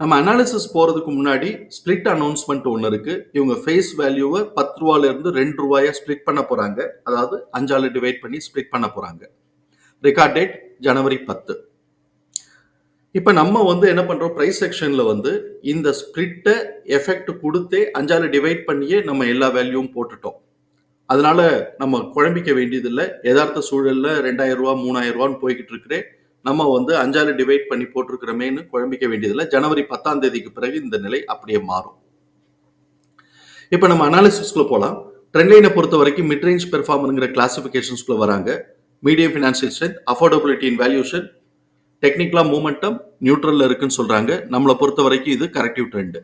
நம்ம அனாலிசிஸ் போகிறதுக்கு முன்னாடி ஸ்பிளிட் அனௌன்ஸ்மெண்ட் ஒன்று இருக்குது இவங்க ஃபேஸ் வேல்யூவை பத்து ரூபாலேருந்து ரெண்டு ரூபாயை ஸ்ப்ளிட் பண்ண போகிறாங்க அதாவது அஞ்சாலு டிவைட் பண்ணி ஸ்ப்ளிட் பண்ண போகிறாங்க ரெக்கார்ட் டேட் ஜனவரி பத்து. இப்போ நம்ம வந்து என்ன பண்ணுறோம் ப்ரைஸ் செக்ஷனில் வந்து இந்த ஸ்ப்ளிட்டை எஃபெக்ட் கொடுத்தே அஞ்சாலு டிவைட் பண்ணியே நம்ம எல்லா வேல்யூவும் போட்டுட்டோம். அதனால நம்ம குழம்பிக்க வேண்டியதில்லை. யதார்த்த சூழலில் ரெண்டாயிரம் ரூபா மூணாயிரம் ரூபான்னு போய்கிட்டு இருக்கிறேன் நம்ம வந்து அஞ்சாறு டிவைட் பண்ணி போட்டிருக்கிறோமேன்னு குழம்பிக்க வேண்டியதில்லை. ஜனவரி பத்தாம் தேதிக்கு பிறகு இந்த நிலை அப்படியே மாறும். இப்போ நம்ம அனாலிசிஸ்குள்ள போகலாம் ட்ரெண்ட் லைனை பொறுத்த வரைக்கும் மிட்ரேஞ்ச் பெர்ஃபார்மருங்கிற கிளாசிஃபிகேஷன்ஸ்குள்ள வராங்க. Medium financial strength affordability in valuation டெக்னிக்கலாக மூமெண்டம் நியூட்ரலில் இருக்குன்னு சொல்கிறாங்க நம்மளை பொறுத்த வரைக்கும் இது கரெக்டிவ் ட்ரெண்டு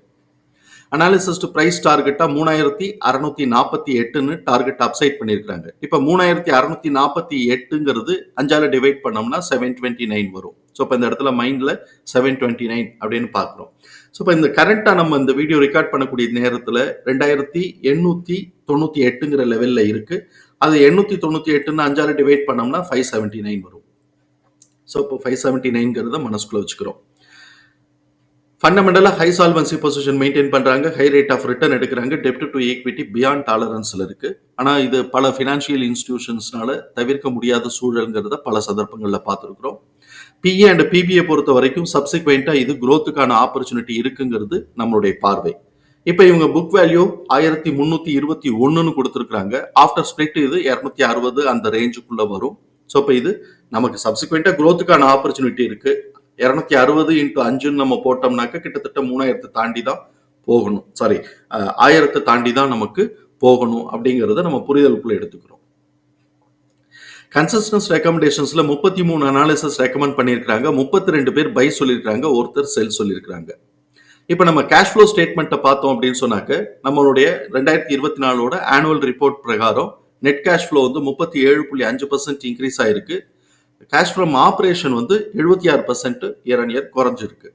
அனாலிசிஸ் பிரைஸ் டார்கெட்டா மூணாயிரத்தி அறுநூத்தி நாற்பத்தி எட்டுன்னு டார்கெட் அப்சைட் பண்ணியிருக்காங்க இப்போ மூணாயிரத்தி அறுநூத்தி நாற்பத்தி எட்டுங்கிறது அஞ்சால டிவைட் பண்ணோம்னா செவன் டுவெண்ட்டி நைன் வரும். ஸோ இப்போ இந்த இடத்துல மைண்டில் செவன் டுவெண்ட்டி நைன் அப்படின்னு பார்க்குறோம். ஸோ இப்போ இந்த கரண்ட்டாக நம்ம இந்த வீடியோ ரெக்கார்ட் பண்ணக்கூடிய நேரத்தில் ரெண்டாயிரத்தி எண்ணூற்றி தொண்ணூற்றி எட்டுங்கிற லெவலில் இருக்குது அது எண்ணூற்றி தொண்ணூற்றி எட்டுன்னு அஞ்சால டிவைட் பண்ணோம்னா ஃபைவ் செவன்ட்டி நைன் வரும். ஸோ இப்போ ஃபைவ் செவன்ட்டி நைன்ங்கிறத மனசுக்குள்ள வச்சுக்கிறோம். ஃபண்டமெண்டலாக ஹை சால்வன்சி பொசிஷன் மெயின்டைன் பண்ணுறாங்க ஹை ரேட் ஆஃப் ரிட்டர்ன் எடுக்கிறாங்க. டெப்ட் டு ஈக்விட்டி பியாண்ட் டாலரன்ஸில் இருக்குது ஆனால் இது பல ஃபினான்ஷியல் இன்ஸ்டிடியூஷன்ஸ்னால தவிர்க்க முடியாத சூழலுங்கிறத பல சந்தர்ப்பங்களில் பார்த்துருக்குறோம். பிஏ அண்ட் பிபிஏ பொறுத்த வரைக்கும் சப்சிக்வெண்ட்டாக இது குரோத்துக்கான ஆப்பர்ச்சுனிட்டி இருக்குங்கிறது நம்மளுடைய பார்வை. இப்போ இவங்க புக் வேல்யூ ஆயிரத்தி முந்நூற்றி இருபத்தி ஒன்றுன்னு கொடுத்துருக்குறாங்க. ஆஃப்டர் ஸ்பிளிட் இது இரநூத்தி அறுபது அந்த ரேஞ்சுக்குள்ளே வரும். ஸோ இப்போ இது நமக்கு சப்சிக்வெண்ட்டாக குரோத்துக்கான ஆப்பர்ச்சுனிட்டி இருக்குது இரநூத்தி அறுபது இன்ட்டு அஞ்சுன்னு நம்ம போட்டோம்னாக்க கிட்டத்தட்ட மூணாயிரத்தை தாண்டி தான் போகணும் சாரி ஆயிரத்தை தாண்டி தான் நமக்கு போகணும் அப்படிங்கிறத நம்ம புரிதலுக்குள்ள எடுத்துக்கிறோம். கன்சிஸ்டன்ஸ் ரெக்கமெண்டேஷன்ஸ்ல முப்பத்தி மூணு அனாலிசிஸ் ரெக்கமெண்ட் பண்ணியிருக்கிறாங்க. முப்பத்தி ரெண்டு பேர் பை சொல்லியிருக்காங்க ஒருத்தர் செல் சொல்லியிருக்கிறாங்க. இப்போ நம்ம கேஷ் ஃப்ளோ ஸ்டேட்மெண்ட்டை பார்த்தோம் அப்படின்னு சொன்னாக்க நம்மளுடைய ரெண்டாயிரத்தி இருபத்தி நாலோட ஆனுவல் ரிப்போர்ட் பிரகாரம் நெட் கேஷ் ஃப்ளோ வந்து முப்பத்தி ஏழு புள்ளி அஞ்சு பர்சன்ட் இன்க்ரீஸ் ஆயிருக்கு. கேஷ் ஃப்ரம் ஆப்ரேஷன் வந்து எழுபத்தி ஆறு பர்சன்ட் இயர் அண்ட் இயர் குறைஞ்சிருக்கு.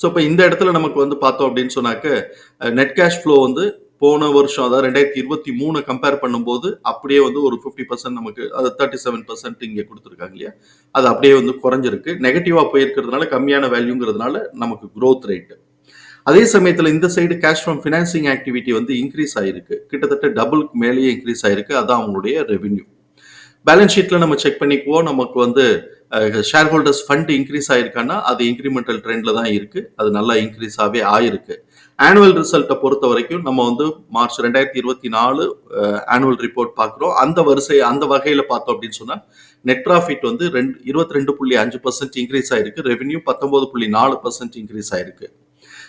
ஸோ இப்போ இந்த இடத்துல நமக்கு வந்து பார்த்தோம் அப்படின்னு சொன்னாக்க நெட் கேஷ் ஃப்ளோ வந்து போன வருஷம் அதாவது ரெண்டாயிரத்தி இருபத்தி மூணு கம்பேர் பண்ணும்போது அப்படியே வந்து ஒரு ஃபிஃப்டி பர்சன்ட் நமக்கு அது தேர்ட்டி செவன் பர்சன்ட் இங்கே கொடுத்துருக்காங்க இல்லையா? அது அப்படியே வந்து குறைஞ்சிருக்கு. நெகட்டிவாக போயிருக்கிறதுனால கம்மியான வேல்யூங்கிறதுனால நமக்கு க்ரோத் ரேட்டு அதே சமயத்தில் இந்த side cash from financing activity வந்து இன்க்ரீஸ் ஆயிருக்கு. கிட்டத்தட்ட டபுளுக்கு மேலேயே இன்க்ரீஸ் ஆயிருக்கு. அதான் அவங்களுடைய ரெவென்யூ பேலன்ஸ் ஷீட்டில் நம்ம செக் பண்ணிக்குவோம். நமக்கு வந்து ஷேர் ஹோல்டர்ஸ் ஃபண்ட் இன்க்ரீஸ் ஆயிருக்கான்னா அது இன்க்ரிமெண்டல் ட்ரெண்டில் தான் இருக்குது அது நல்லா இன்க்ரீஸாகவே ஆயிருக்கு. ஆனுவல் ரிசல்ட்டை பொறுத்த வரைக்கும் நம்ம வந்து மார்ச் ரெண்டாயிரத்தி இருபத்தி நாலு ஆனுவல் ரிப்போர்ட் பார்க்குறோம். அந்த வரிசை அந்த வகையில் பார்த்தோம் அப்படின்னு சொன்னால் நெட் ப்ராஃபிட் வந்து ரெண்டு இருபத்தி ரெண்டு புள்ளி அஞ்சு பர்சன்ட் இன்க்ரீஸ் ஆயிருக்கு. ரெவென்யூ பத்தொம்போது புள்ளி நாலு பர்சன்ட் இன்க்ரீஸ் ஆயிருக்கு.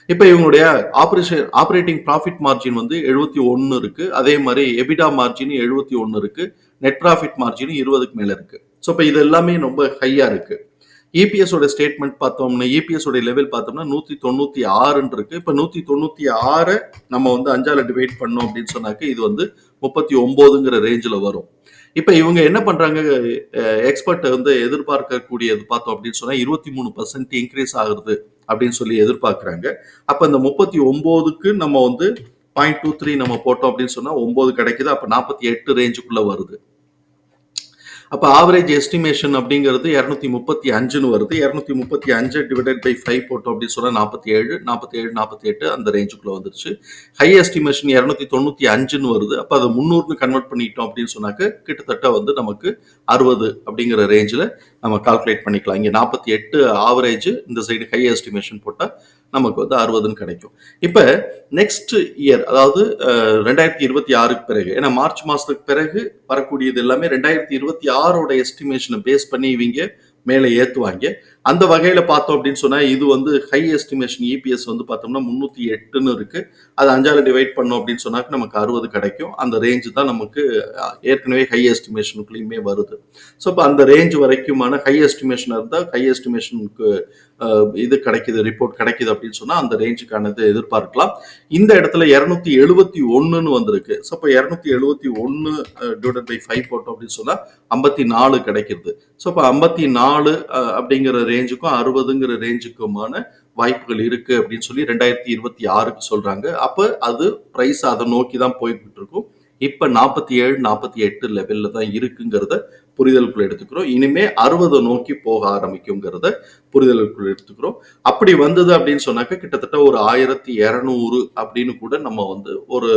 இப்போ இவங்களுடைய ஆப்ரேஷன் ஆப்ரேட்டிங் ப்ராஃபிட் மார்ஜின் வந்து எழுபத்தி ஒன்று இருக்கு. அதே மாதிரி எபிடா மார்ஜின் எழுபத்தி ஒன்று இருக்கு. நெட் ப்ராஃபிட் மார்ஜின் இருபதுக்கு மேலே இருக்கு. ஸோ இப்போ இது எல்லாமே ரொம்ப ஹையா இருக்கு. இபிஎஸ் ஸ்டேட்மெண்ட் பார்த்தோம்னா இபிஎஸ் லெவல் பார்த்தோம்னா நூத்தி தொண்ணூற்றி ஆறுன்னு இருக்கு. இப்போ நூத்தி தொண்ணூத்தி ஆறை நம்ம வந்து அஞ்சால டிவைட் பண்ணோம் அப்படின்னு சொன்னாக்க இது வந்து முப்பத்தி ஒம்போதுங்கிற ரேஞ்சில் வரும். இப்போ இவங்க என்ன பண்றாங்க? எக்ஸ்பர்ட் வந்து எதிர்பார்க்கக்கூடியது பார்த்தோம் அப்படின்னு சொன்னா இருபத்தி மூணு பர்சன்ட் இன்க்ரீஸ் ஆகுது. அப்படின்னு சொல்லி எதிர்பார்க்குறாங்க. அப்போ இந்த முப்பத்தி ஒம்போதுக்கு நம்ம வந்து பாயிண்ட் டூ த்ரீ நம்ம போட்டோம் அப்படின்னு சொன்னால் ஒம்பது கிடைக்குது அப்போ நாற்பத்தி எட்டு ரேஞ்சுக்குள்ளே வருது. அப்போ ஆவரேஜ் எஸ்டிமேஷன் அப்படிங்கிறது இரநூத்தி முப்பத்தி அஞ்சுன்னு வருது. இரநூத்தி முப்பத்தி அஞ்சு டிவைடட் பை ஃபைவ் போட்டோம் அப்படின்னு சொன்னால் நாற்பத்தி ஏழு நாற்பத்தி ஏழு நாற்பத்தி எட்டு அந்த ரேஞ்சுக்குள்ளே வந்துருச்சு. ஹை எஸ்டிமேஷன் இரநூத்தி தொண்ணூற்றி அஞ்சுன்னு வருது. அப்போ அதை முந்நூறுன்னு கன்வெர்ட் பண்ணிட்டோம் அப்படின்னு சொன்னாக்க கிட்டத்தட்ட வந்து நமக்கு அறுபது அப்படிங்கிற ரேஞ்சில் நம்ம கால்குலேட் பண்ணிக்கலாம். இங்கே நாற்பத்தி எட்டு ஆவரேஜ் இந்த சைடு ஹை எஸ்டிமேஷன் போட்டால் நமக்கு வந்து அறுபதுன்னு கிடைக்கும். இப்போ நெக்ஸ்ட் இயர் அதாவது ரெண்டாயிரத்தி இருபத்தி ஆறுக்கு பிறகு ஏன்னா மார்ச் மாதத்துக்கு பிறகு வரக்கூடியது எல்லாமே ரெண்டாயிரத்தி இருபத்தி ஆறோட எஸ்டிமேஷனை பேஸ் பண்ணி இவங்க மேலே ஏற்றுவாங்க அந்த வகையில் பார்த்தோம் அப்படின்னு சொன்னால் இது வந்து ஹை எஸ்டிமேஷன் இபிஎஸ் வந்து பார்த்தோம்னா முந்நூற்றி எட்டுன்னு இருக்குது அது அஞ்சால டிவைட் பண்ணோம் அப்படின்னு சொன்னாக்க நமக்கு அறுபது கிடைக்கும். அந்த ரேஞ்சு தான் நமக்கு ஏற்கனவே ஹை எஸ்டிமேஷனுக்குள்ளேயுமே வருது. ஸோ இப்போ அந்த ரேஞ்ச் வரைக்குமான ஹை எஸ்டிமேஷன் இருந்தால் ஹை எஸ்டிமேஷனுக்கு இது கிடைக்குது ரிப்போர்ட் கிடைக்குது அப்படின்னு சொன்னா அந்த ரேஞ்சுக்கானது எதிர்பார்க்கலாம். இந்த இடத்துல இருநூத்தி எழுபத்தி ஒன்னுன்னு வந்திருக்கு. ஸோ இப்போ இருநூத்தி எழுபத்தி ஒன்னு டிவைட் பை ஃபைவ் போட்டோம் அப்படின்னு சொன்னா ஐம்பத்தி நாலு கிடைக்கிறது. ஸோ இப்போ ஐம்பத்தி நாலு அப்படிங்கிற ரேஞ்சுக்கும் அறுபதுங்கிற ரேஞ்சுக்குமான வாய்ப்புகள் இருக்கு அப்படின்னு சொல்லி ரெண்டாயிரத்தி இருபத்தி ஆறுக்கு சொல்றாங்க. அப்போ அது பிரைஸ் அதை நோக்கி தான் போய்கிட்டு இருக்கும். இப்போ நாற்பத்தி ஏழு நாற்பத்தி எட்டு லெவலில் தான் இருக்குங்கிறத புரிதலுக்குள்ள எடுத்துக்கிறோம். இனிமே அறுபதை நோக்கி போக ஆரம்பிக்குங்கிறத புரிதலுக்குள்ள எடுத்துக்கிறோம். அப்படி வந்தது அப்படின்னு சொன்னாக்க கிட்டத்தட்ட ஒரு ஆயிரத்தி இரநூறு அப்படின்னு கூட நம்ம வந்து ஒரு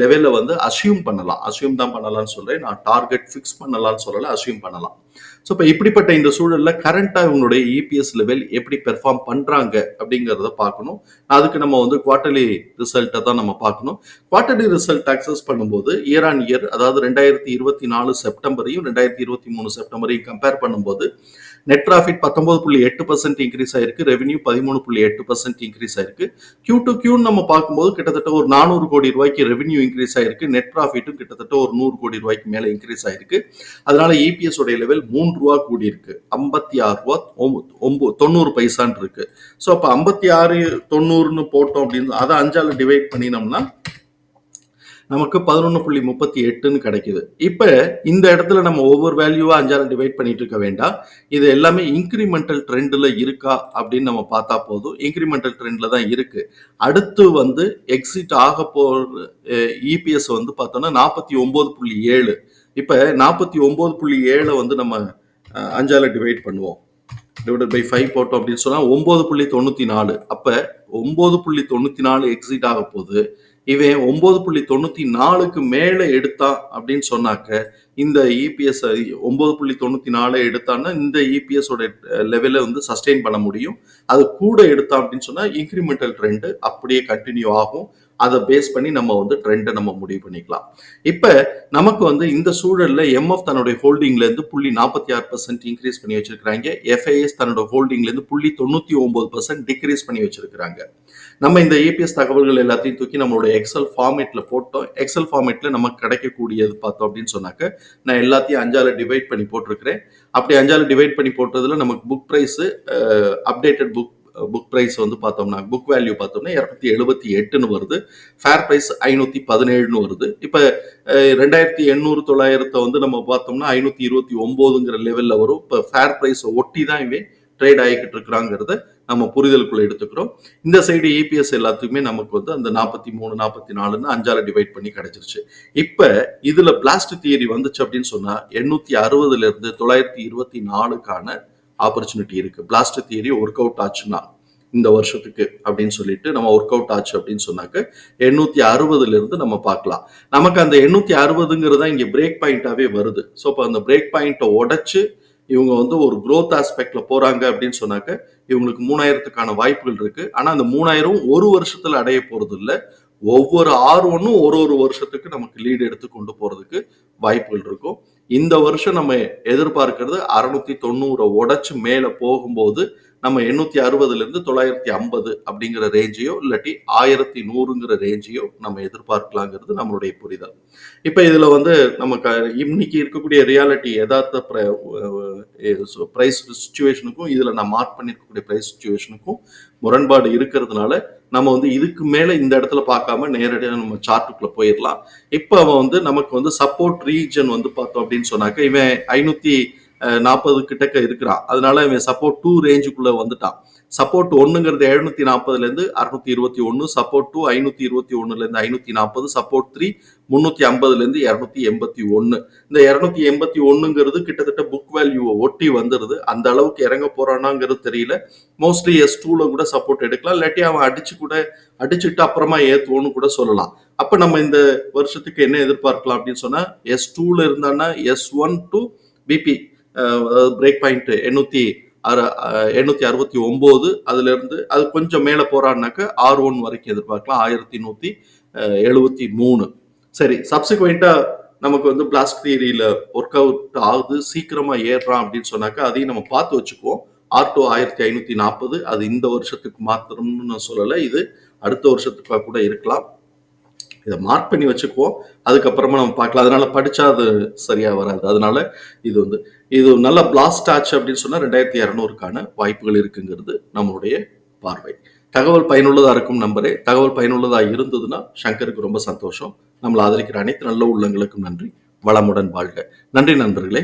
லெவலில் வந்து அசியூம் பண்ணலாம். அசியூம் தான் பண்ணலாம்னு சொல்கிறேன் நான் டார்கெட் ஃபிக்ஸ் பண்ணலாம்னு சொல்லலை அசியூம் பண்ணலாம். ஸோ இப்போ இப்படிப்பட்ட இந்த சூழலில் கரண்ட்டாக இவங்களுடைய இபிஎஸ் லெவல் எப்படி பெர்ஃபார்ம் பண்ணுறாங்க அப்படிங்கிறத பார்க்கணும். அதுக்கு நம்ம வந்து குவார்டர்லி ரிசல்ட்டை தான் நம்ம பார்க்கணும். குவார்டர்லி ரிசல்ட் அக்சஸ் பண்ணும்போது இயர் ஆன் இயர் அதாவது ரெண்டாயிரத்தி இருபத்தி நாலு செப்டம்பரையும் ரெண்டாயிரத்தி இருபத்தி மூணு செப்டம்பரையும் கம்பேர் பண்ணும்போது நெட் ப்ராஃபிட் பத்தொன்பது புள்ளி எட்டு பர்சன்ட் இன்க்ரீஸ் ஆயிருக்கு. ரெவன்யூ பதிமூணு புள்ளி எட்டு பர்சன்ட் இன்க்ரீஸ் ஆயிருக்கு. கியூ டு கியூன்னு நம்ம பார்க்கும்போது கிட்டத்தட்ட ஒரு நானூறு கோடி ரூபாய்க்கு ரெவன்யூ இன்க்ரீஸ் ஆயிருக்கு. நெட் ப்ராஃபிட்டும் கிட்டத்தட்ட ஒரு நூறு கோடி ரூபாய்க்கு மேலே இன்க்ரீஸ் ஆயிருக்கு. அதனால இபிஎஸ் உடைய லெவல் மூன்று ரூபா கூடி இருக்கு ஐம்பத்தி ஆறு ரூபா ஒம்பது தொண்ணூறு பைசான் இருக்கு ஸோ அப்போ ஐம்பத்தி ஆறு தொண்ணூறுன்னு போட்டோம் அப்படின்னு அதை அஞ்சால் டிவைட் பண்ணினோம்னா நமக்கு பதினொன்று புள்ளி முப்பத்தி எட்டுன்னு கிடைக்குது. இப்போ இந்த இடத்துல நம்ம ஒவ்வொரு வேல்யூவாக அஞ்சாறு டிவைட் பண்ணிட்டு இருக்க வேண்டாம். இது எல்லாமே இன்க்ரிமெண்டல் ட்ரெண்டில் இருக்கா அப்படின்னு நம்ம பார்த்தா போதும். இன்க்ரிமெண்டல் ட்ரெண்டில் தான் இருக்கு. அடுத்து வந்து எக்ஸிட் ஆக போகிற இபிஎஸ் வந்து பார்த்தோம்னா நாற்பத்தி ஒம்பது புள்ளி ஏழு. இப்போ நாற்பத்தி ஒம்பது புள்ளி ஏழை வந்து நம்ம அஹ், டிவைட் பண்ணுவோம். டிவைடட் பை ஃபைவ் போட்டோம் அப்படின்னு சொன்னால் ஒம்பது புள்ளி தொண்ணூற்றி நாலு. அப்போ ஒம்பது புள்ளி தொண்ணூற்றி நாலு எக்ஸிட் ஆக போகுது. இவன் ஒன்பது புள்ளி தொண்ணூற்றி நாலுக்கு மேலே எடுத்தான் அப்படின்னு சொன்னாக்க இந்த இபிஎஸ் ஒன்பது புள்ளி தொண்ணூற்றி நாலு எடுத்தான்னா இந்த இபிஎஸோட லெவலை வந்து சஸ்டெயின் பண்ண முடியும். அது கூட எடுத்தான் அப்படின்னு சொன்னால் இன்க்ரிமெண்டல் ட்ரெண்டு அப்படியே கண்டினியூ ஆகும். அதை பேஸ் பண்ணி நம்ம வந்து ட்ரெண்டை நம்ம முடிவு பண்ணிக்கலாம். இப்போ நமக்கு வந்து இந்த சூழல்ல எம்எஃப் தன்னுடைய ஹோல்டிங்ல இருந்து புள்ளி நாற்பத்தி ஆறு பர்சன்ட் இன்க்ரீஸ் பண்ணி வச்சிருக்கிறாங்க. எஃப்ஐஎஸ் தன்னோட ஹோல்டிங்ல இருந்து புள்ளி தொண்ணூத்தி ஒன்பது பர்சன்ட் டிக்ரீஸ் பண்ணி வச்சிருக்கிறாங்க. நம்ம இந்த ஏபிஎஸ் தகவல்கள் எல்லாத்தையும் தூக்கி நம்மளோட எக்ஸல் ஃபார்மேட்ல போட்டோம். எக்ஸல் ஃபார்மேட்ல நமக்கு கிடைக்கக்கூடியது பார்த்தோம் அப்படின்னு சொன்னாக்க நான் எல்லாத்தையும் அஞ்சால டிவைட் பண்ணி போட்டிருக்கிறேன். அப்படி அஞ்சால டிவைட் பண்ணி போட்டதுல நமக்கு book price updated book book price வந்து பார்த்தோம்னா புக் வேல்யூ பார்த்தோம்னா இரநூத்தி எழுபத்தி எட்டுன்னு வருது. ஃபேர் ப்ரைஸ் ஐநூற்றி பதினேழுன்னு வருது. இப்போ ரெண்டாயிரத்தி எண்ணூறு தொள்ளாயிரத்தை வந்து நம்ம பார்த்தோம்னா ஐநூற்றி இருபத்தி ஒம்போதுங்கிற லெவலில் வரும். இப்போ ஃபேர் ப்ரைஸை ஒட்டி தான் இவன் ட்ரேட் ஆகிக்கிட்டு இருக்கிறாங்கிறத நம்ம புரிதலுக்குள்ள எடுத்துக்கிறோம். இந்த சைடு இபிஎஸ் எல்லாத்துக்குமே நமக்கு வந்து அந்த நாற்பத்தி மூணு நாற்பத்தி நாலுன்னு அஞ்சால டிவைட் பண்ணி கிடைச்சிருச்சு. இப்போ இதுல பிளாஸ்டிக் தியரி வந்துச்சு அப்படின்னு சொன்னா எண்ணூத்தி அறுபதுல இருந்து தொள்ளாயிரத்தி இருபத்தி நாலுக்கான ஆப்பர்ச்சுனிட்டி இருக்கு. பிளாஸ்ட் தியரி ஒர்க் அவுட் ஆச்சுன்னா இந்த வருஷத்துக்கு அப்படின்னு சொல்லிட்டு நம்ம ஒர்க் அவுட் ஆச்சு அப்படின்னு சொன்னாக்க எண்ணூத்தி அறுபதுல இருந்து நம்ம பார்க்கலாம். நமக்கு அந்த எண்ணூத்தி அறுபதுங்கிறது தான் இங்க பிரேக் பாயிண்டாவே வருது. ஸோ இப்போ அந்த பிரேக் பாயிண்ட்டை உடைச்சு இவங்க வந்து ஒரு குரோத் ஆஸ்பெக்ட்ல போறாங்க அப்படின்னு சொன்னாக்க இவங்களுக்கு மூணாயிரத்துக்கான வாய்ப்புகள் இருக்கு. ஆனா அந்த மூணாயிரம் ஒரு வருஷத்துல அடைய போறது இல்ல ஒவ்வொரு ஆறு ஒன்றும் ஒரு ஒரு வருஷத்துக்கு நமக்கு லீடு எடுத்து கொண்டு போறதுக்கு வாய்ப்புகள் இருக்கும். இந்த வருஷம் நம்ம எதிர்பார்க்கிறது அறுநூத்தி தொண்ணூறை உடைச்சு மேல போகும்போது நம்ம எண்ணூத்தி அறுபதுல இருந்து தொள்ளாயிரத்தி ஐம்பது அப்படிங்கிற ரேஞ்சையோ இல்லாட்டி ஆயிரத்தி நூறுங்கிற ரேஞ்சையோ நம்ம எதிர்பார்க்கலாங்கிறது நம்மளுடைய புரிதல். இப்ப இதுல வந்து நமக்கு இன்னைக்கு இருக்கக்கூடிய ரியாலிட்டி யதார்த்த பிரைஸ் சுச்சுவேஷனுக்கும் இதுல நான் மார்க் பண்ணிருக்கக்கூடிய பிரைஸ் சுச்சுவேஷனுக்கும் முரண்பாடு இருக்கிறதுனால நம்ம வந்து இதுக்கு மேலே இந்த இடத்துல பார்க்காம நேரடியாக நம்ம சார்ட்டுக்குள்ள போயிடலாம் இப்போ அவன் வந்து நமக்கு வந்து சப்போர்ட் ரீஜன் வந்து பார்த்தோம் அப்படின்னு சொன்னாக்க இவன் ஐநூற்றி நாற்பது கிட்டக்க இருக்கிறான் அதனால இவன் சப்போர்ட் டூ ரேஞ்சுக்குள்ள வந்துட்டான். சப்போர்ட் ஒன்னுங்கிறது எழுநூத்தி நாற்பதுல இருந்து அறுநூத்தி இருபத்தி ஒன்னு சப்போர்ட் டூ ஐநூத்தி இருபத்தி ஒண்ணுல இருந்து ஐநூத்தி நாற்பது சப்போர்ட் த்ரீ முன்னூத்தி ஐம்பதுல இருந்து இருநூத்தி எண்பத்தி ஒன்னு இந்த இருநூத்தி எண்பத்தி ஒண்ணுங்கிறது கிட்டத்தட்ட புக் வேல்யூவை ஒட்டி வந்துருது. அந்த அளவுக்கு இறங்க போறானாங்கிறது தெரியல. மோஸ்ட்லி எஸ் டூல கூட சப்போர்ட் எடுக்கலாம். இல்லாட்டி அவன் அடிச்சு கூட அடிச்சுட்டு அப்புறமா ஏத்துவோன்னு கூட சொல்லலாம். அப்ப நம்ம இந்த வருஷத்துக்கு என்ன எதிர்பார்க்கலாம் அப்படின்னு சொன்னா எஸ் டூல இருந்தான்னா எஸ் ஒன் டு பிபி அதாவது பிரேக் பாயிண்ட் எண்ணூத்தி அறு எண்ணூத்தி அறுபத்தி ஒன்பது அதுல இருந்து அது கொஞ்சம் மேல போறான்னாக்க ஆர் ஒன் வரைக்கும் எதிர்பார்க்கலாம். ஆயிரத்தி நூத்தி எழுபத்தி மூணு. சரி சப்சிக்வெண்டா நமக்கு வந்து பிளாஸ்ட் தியரியில ஒர்க் அவுட் ஆகுது. சீக்கிரமா ஏறுறான் அப்படின்னு சொன்னாக்க அதையும் நம்ம பார்த்து வச்சுக்குவோம். ஆர் டூ ஆயிரத்தி ஐநூத்தி நாற்பது அது இந்த வருஷத்துக்கு மாத்திரம்னு நான் சொல்லலை. இது அடுத்த வருஷத்துக்காக கூட இருக்கலாம். இதை மார்க் பண்ணி வச்சுக்குவோம். அதுக்கப்புறமா நம்ம பார்க்கலாம். அதனால படிச்சா அது சரியா வராது. அதனால இது வந்து இது நல்ல பிளாஸ்ட் ஆச்சு அப்படின்னு சொன்னா ரெண்டாயிரத்தி இரநூறுக்கான வாய்ப்புகள் இருக்குங்கிறது நம்மளுடைய பார்வை. தகவல் பயனுள்ளதா இருக்கும் நம்பரே தகவல் பயனுள்ளதா இருந்ததுன்னா சங்கருக்கு ரொம்ப சந்தோஷம். நம்மளை ஆதரிக்கிற அனைத்து நல்ல உள்ளங்களுக்கும் நன்றி. வளமுடன் வாழ்க. நன்றி நண்பர்களே.